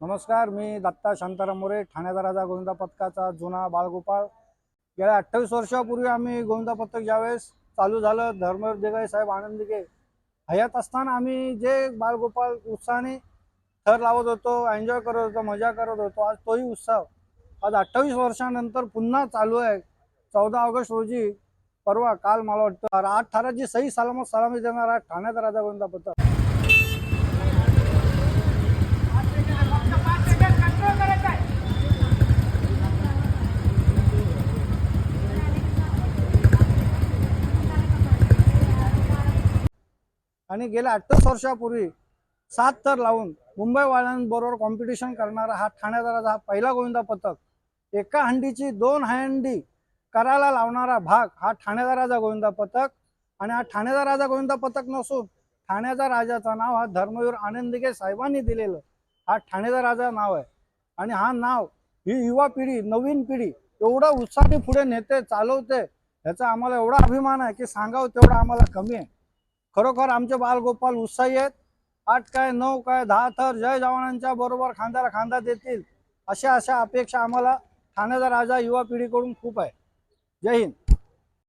नमस्कार मी दत्ता शांताराम मोरे ठाण्याचा राजा गोविंदा पथकाचा जुना बाळगोपाळ. गेल्या अठ्ठावीस वर्षापूर्वी आम्ही गोविंदा पथक ज्यावेळेस चालू झालं धर्मवीर देगाई साहेब आनंदिके हयात असताना आम्ही जे बाळगोपाळ उत्साहाने थर लावत होतो एन्जॉय करत होतो मजा करत होतो आज तोही उत्सव आज अठ्ठावीस वर्षानंतर पुन्हा चालू आहे. चौदा ऑगस्ट रोजी परवा काल मला वाटतं आठ ठाराची सही सलामत सलामी देणारा ठाण्याचा राजा गोविंदा पथक. आणि गेल्या अठ्ठावीस वर्षापूर्वी सात थर लावून मुंबईवाल्यांबरोबर कॉम्पिटिशन करणारा हा ठाण्याचा राजा हा पहिला गोविंदा पथक एका हंडीची दोन हंडी करायला लावणारा भाग हा ठाणेदाराचा राजा गोविंदा पथक. आणि हा ठाणेदार राजा गोविंदा पथक नसून ठाण्याचा राजाचं नाव हा धर्मवीर आनंदिके साहेबांनी दिलेलं हा ठाणेदार राजा नाव आहे. आणि हा नाव ही युवा पिढी नवीन पिढी एवढा उत्साहाने पुढे नेते चालवते ह्याचा आम्हाला एवढा अभिमान आहे की सांगावं तेवढा आम्हाला कमी आहे. खरोखर आमचे बालगोपाल उत्साही आहेत. आठ काय नऊ काय दहा थर जय जवानांच्या बरोबर खांद्याला खांदा देतील अशा अशा अपेक्षा आम्हाला ठाण्याचा राजा युवा पिढीकडून खूप आहे. जय हिंद.